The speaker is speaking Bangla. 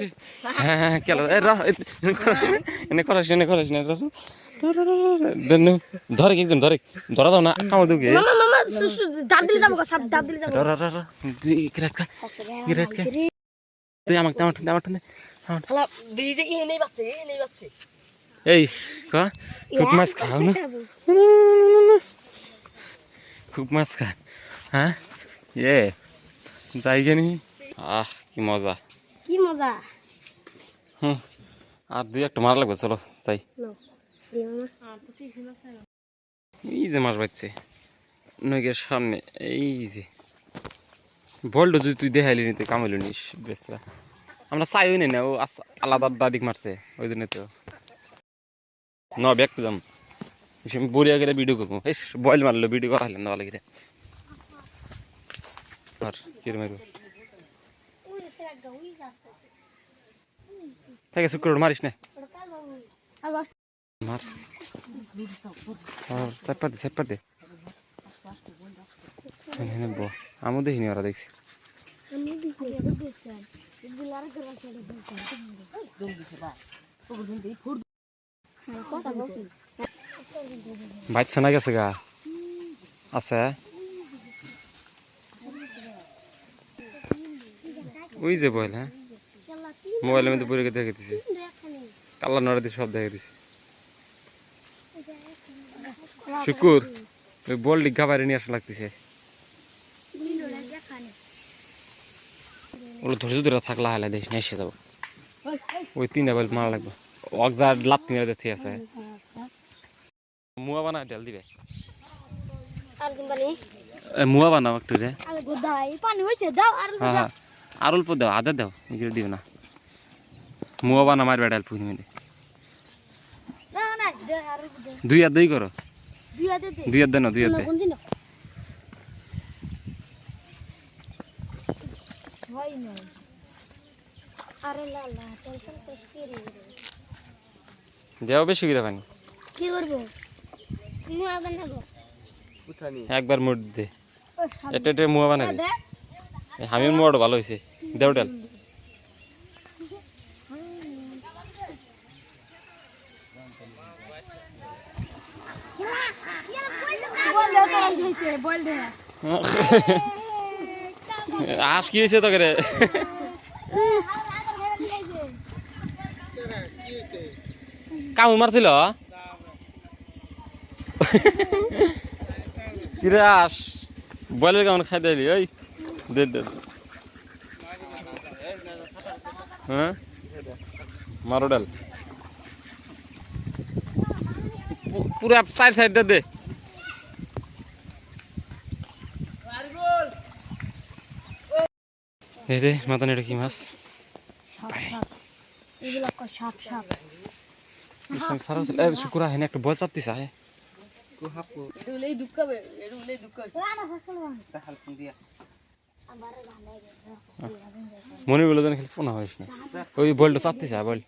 হয়েছে হ্যাঁ হ্যাঁ কেলো এনে করাস এনে করাস না। ধরে একজন ধরে ধরা দাও না কামড় তুই আমাকে আমার ঠান্ডা আমার এই খুব মাছ খাও না। খুব মাছ খা হ্যাঁ? এ যাই জানি। আহ কি মজা। কি মজা? হুম আর দুই একটা মার লাগবে চলো মামা এই যে মাছ বাচ্চে নইগের সামনে এই যে। বলটা যদি তুই দেখাইলি নি তুই কামাইলি নিস বেসরা আমরা চাইও নি না ও আলাদা দাদিক মারছে ওই জন্য তো। ন ব্যাগ যাম। বড়িয়া গেলে ভিডিও করব। এই বয়েল মারলো ভিডিও করা হলেন না লাগে আর কির রাস্তা শুক্র মারিস না মার আর দে সেপার দে ব দেখিনি দেখছি আমি দেখি দেখছেন এগুলো আর করে ছেড়ে কথা বলছি বাচ্চা না গেছে গা আছে ওই যে বল হ্যাঁ? মোবাইলের মধ্যে পরে দেখে দিছে। কাল্লা নড়ে দিয়ে সব দেখে দিছে। শুকুর ওই বল ডিগা বাইরে নিয়ে আসা লাগতেছে। ওগুলো ধৈর্য ধরে থাকলা হালে দেখিস না এসে যাব। ওই তিনটা বল মারা লাগবে। অগজা লাত মেরে দেখতে আছে। মুয়া বানা ঢেল দিবে। আর দিন বানি মুয়া বানাও একটু রে পানি হইছে দাও আর আর অল্প দাও আদা দাও এগুলো দিও না। মুয়া বানা মারবে ডাল পুকুর আর দে দুই হাত দুই করো। দুই হাতে দে। দুই না আরে লা লা টেনশন করিস কি রে দেও বেশি করে পানি। কি করব? মুয়া বানাবো। একবার মুড দে। এটা এটা মুয়া বানাবি। দে। এই হামির মুয়াটা ভালো হয়েছে দেও ডাল বল দে তো হইছে বল দে আস কি হয়েছে তোকে রে? কামড় মারছিল? কিরে আস। বয়লের কেমন খাই দিলি ওই। দে দে দে। হ্যাঁ মারো ডাল পু- পুরা সাইড সাইড দে এই যে মাথা নেড়ে কি মাছ। সাপ সাপ এগুলো কো সাপ সাপ সারা এ শুকুরা হেনে একটা বল চাপতিস আহে এডুলেই দুঃখাবে মনে বলে যেন খেলে ফোন হইস না। ওই বলটা আয় বল।